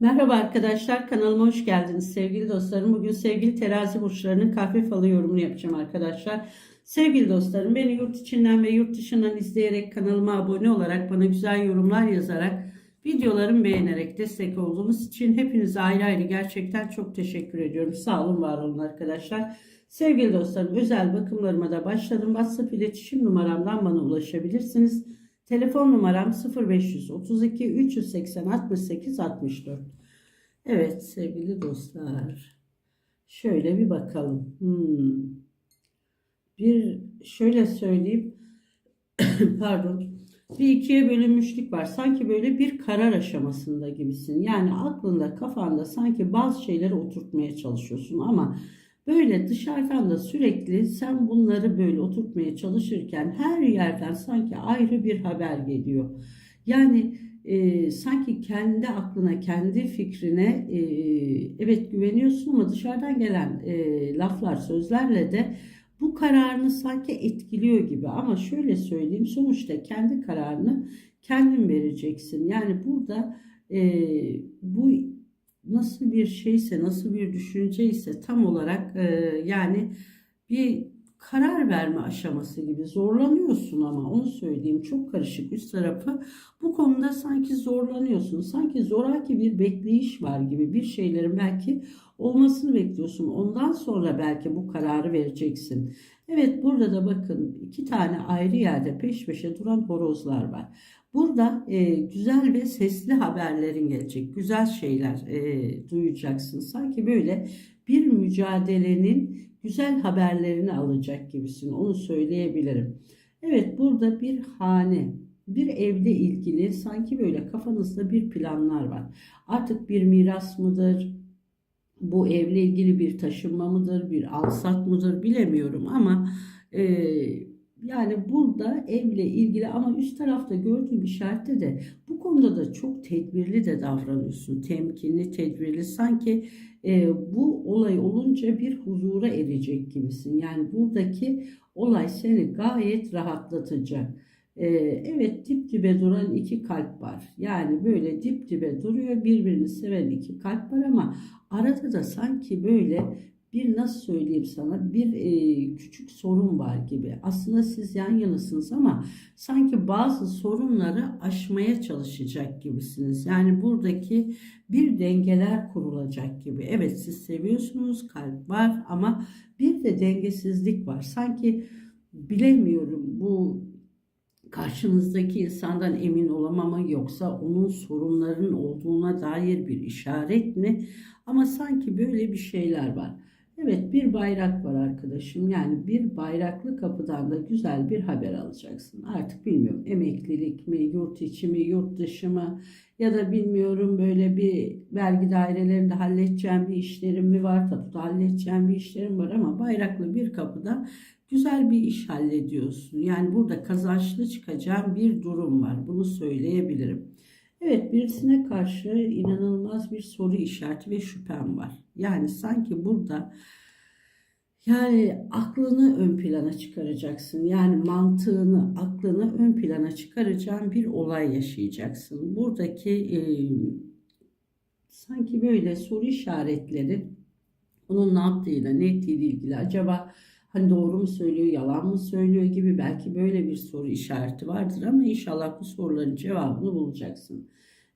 Merhaba arkadaşlar kanalıma hoş geldiniz sevgili dostlarım. Bugün sevgili terazi burçlarının kahve falı yorumunu yapacağım arkadaşlar. Sevgili dostlarım beni yurt içinden ve yurt dışından izleyerek kanalıma abone olarak bana güzel yorumlar yazarak videolarımı beğenerek destek olduğunuz için hepinize ayrı ayrı gerçekten çok teşekkür ediyorum. Sağ olun var olun arkadaşlar. Sevgili dostlarım özel bakımlarıma da başladım. WhatsApp iletişim numaramdan bana ulaşabilirsiniz. Telefon numaram 0532 380 68 64. Evet sevgili dostlar. Şöyle bir bakalım. Hmm. Bir şöyle söyleyeyim. Pardon. Bir ikiye bölünmüşlük var. Sanki böyle bir karar aşamasında gibisin. Yani aklında kafanda sanki bazı şeyleri oturtmaya çalışıyorsun ama Böyle dışarıdan da sürekli sen bunları böyle oturtmaya çalışırken her yerden sanki ayrı bir haber geliyor. Yani e, sanki kendi aklına, kendi fikrine e, evet güveniyorsun ama dışarıdan gelen e, laflar, sözlerle de bu kararını sanki etkiliyor gibi. Ama şöyle söyleyeyim sonuçta kendi kararını kendin vereceksin. Yani burada e, bu nasıl bir şeyse, nasıl bir düşünce ise tam olarak e, yani bir karar verme aşaması gibi zorlanıyorsun ama onu söyleyeyim çok karışık üst tarafı. Bu konuda sanki zorlanıyorsun sanki zoraki bir bekleyiş var gibi bir şeylerin belki olmasını bekliyorsun. Ondan sonra belki bu kararı vereceksin. Evet burada da bakın iki tane ayrı yerde peş peşe duran horozlar var. Burada e, güzel ve sesli haberlerin gelecek, güzel şeyler e, duyacaksın. Sanki böyle bir mücadelenin güzel haberlerini alacak gibisin, onu söyleyebilirim. Evet, burada bir hane, bir evle ilgili sanki böyle kafanızda bir planlar var. Artık bir miras mıdır, bu evle ilgili bir taşınma mıdır, bir alsat mıdır bilemiyorum ama... E, yani burada evle ilgili ama üst tarafta gördüğüm işarette de bu konuda da çok tedbirli de davranıyorsun. Temkinli, tedbirli. Sanki e, bu olay olunca bir huzura erecek gibisin. Yani buradaki olay seni gayet rahatlatacak. E, evet dip dibe duran iki kalp var. Yani böyle dip dibe duruyor birbirini seven iki kalp var ama arada da sanki böyle bir nasıl söyleyeyim sana bir e, küçük sorun var gibi. Aslında siz yan yanasınız ama sanki bazı sorunları aşmaya çalışacak gibisiniz. Yani buradaki bir dengeler kurulacak gibi. Evet siz seviyorsunuz kalp var ama bir de dengesizlik var. Sanki bilemiyorum bu karşınızdaki insandan emin olamama yoksa onun sorunların olduğuna dair bir işaret mi? Ama sanki böyle bir şeyler var. Evet bir bayrak var arkadaşım. Yani bir bayraklı kapıdan da güzel bir haber alacaksın. Artık bilmiyorum emeklilik mi, yurt içi mi, yurt dışı mı ya da bilmiyorum böyle bir vergi dairelerinde halledeceğim bir işlerim mi var, tapuda halledeceğim bir işlerim var ama bayraklı bir kapıda güzel bir iş hallediyorsun. Yani burada kazançlı çıkacağım bir durum var. Bunu söyleyebilirim. Evet birisine karşı inanılmaz bir soru işareti ve şüphem var. Yani sanki burada yani aklını ön plana çıkaracaksın. Yani mantığını, aklını ön plana çıkaracağın bir olay yaşayacaksın. Buradaki e, sanki böyle soru işaretleri onun ne yaptığıyla, ne ettiğiyle ilgili acaba hani doğru mu söylüyor, yalan mı söylüyor gibi belki böyle bir soru işareti vardır ama inşallah bu soruların cevabını bulacaksın.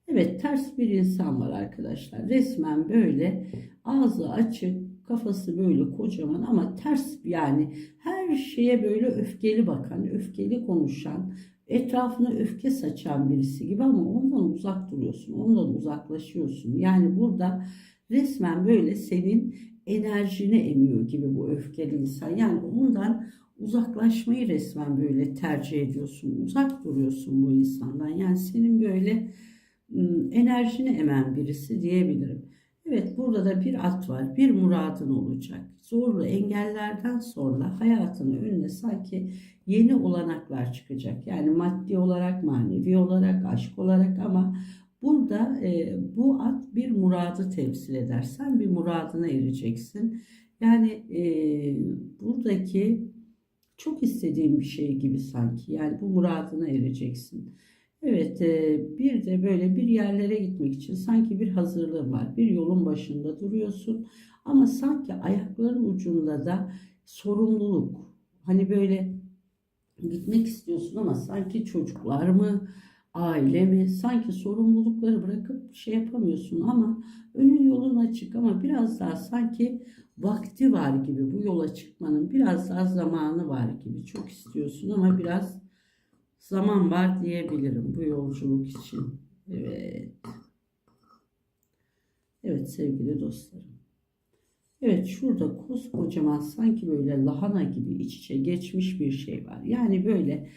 Evet ters bir insan var arkadaşlar. Resmen böyle ağzı açık, kafası böyle kocaman ama ters yani her şeye böyle öfkeli bakan, öfkeli konuşan, etrafına öfke saçan birisi gibi ama ondan uzak duruyorsun, ondan uzaklaşıyorsun. Yani burada resmen böyle senin enerjini emiyor gibi bu öfkeli insan. Yani ondan uzaklaşmayı resmen böyle tercih ediyorsun. Uzak duruyorsun bu insandan. Yani senin böyle enerjini emen birisi diyebilirim. Evet burada da bir at var. Bir muradın olacak. Zorlu engellerden sonra hayatının önüne sanki yeni olanaklar çıkacak. Yani maddi olarak, manevi olarak, aşk olarak ama Burada e, bu at bir muradı temsil eder. Sen bir muradına ereceksin. Yani e, buradaki çok istediğim bir şey gibi sanki. Yani bu muradına ereceksin. Evet, e, bir de böyle bir yerlere gitmek için sanki bir hazırlığın var. Bir yolun başında duruyorsun ama sanki ayakların ucunda da sorumluluk. Hani böyle gitmek istiyorsun ama sanki çocuklar mı, aile mi, sanki sorumlulukları bırakıp şey yapamıyorsun ama önün yolun açık ama biraz daha sanki vakti var gibi bu yola çıkmanın biraz daha zamanı var gibi. Çok istiyorsun ama biraz zaman var diyebilirim bu yolculuk için. Evet. Evet sevgili dostlarım. Evet şurada koskocaman sanki böyle lahana gibi iç içe geçmiş bir şey var. Yani böyle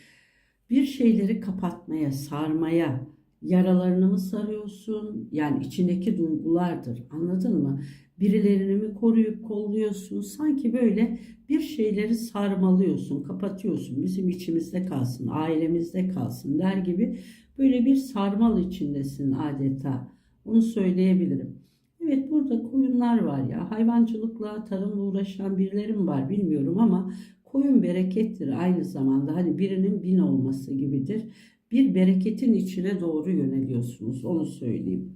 bir şeyleri kapatmaya, sarmaya, yaralarını mı sarıyorsun? Yani içindeki duygulardır. Anladın mı? Birilerini mi koruyup kolluyorsun? Sanki böyle bir şeyleri sarmalıyorsun, kapatıyorsun. Bizim içimizde kalsın, ailemizde kalsın der gibi böyle bir sarmal içindesin adeta. Onu söyleyebilirim. Evet burada koyunlar var ya. Hayvancılıkla, tarımla uğraşan birileri mi var bilmiyorum ama koyun berekettir aynı zamanda. Hani birinin bin olması gibidir. Bir bereketin içine doğru yöneliyorsunuz. Onu söyleyeyim.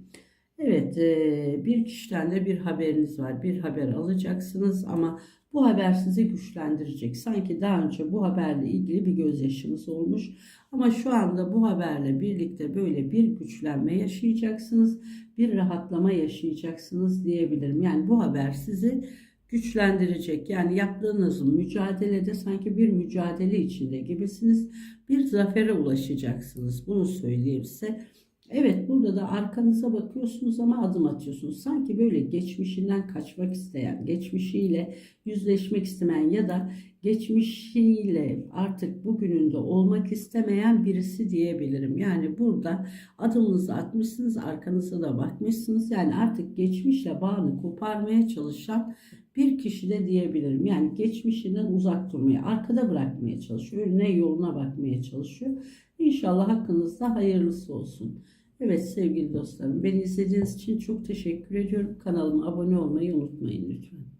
Evet, e, bir kişiden de bir haberiniz var. Bir haber alacaksınız ama bu haber sizi güçlendirecek. Sanki daha önce bu haberle ilgili bir gözyaşınız olmuş. Ama şu anda bu haberle birlikte böyle bir güçlenme yaşayacaksınız. Bir rahatlama yaşayacaksınız diyebilirim. Yani bu haber sizi güçlendirecek. Yani yaptığınız mücadelede sanki bir mücadele içinde gibisiniz. Bir zafere ulaşacaksınız. Bunu söyleyeyim size. Evet burada da arkanıza bakıyorsunuz ama adım atıyorsunuz. Sanki böyle geçmişinden kaçmak isteyen, geçmişiyle yüzleşmek istemeyen ya da geçmişiyle artık bugününde olmak istemeyen birisi diyebilirim. Yani burada adımınızı atmışsınız, arkanıza da bakmışsınız. Yani artık geçmişle bağını koparmaya çalışan bir kişi de diyebilirim. Yani geçmişinden uzak durmaya, arkada bırakmaya çalışıyor. Önüne yoluna bakmaya çalışıyor. İnşallah hakkınızda hayırlısı olsun. Evet sevgili dostlarım beni izlediğiniz için çok teşekkür ediyorum. Kanalıma abone olmayı unutmayın lütfen.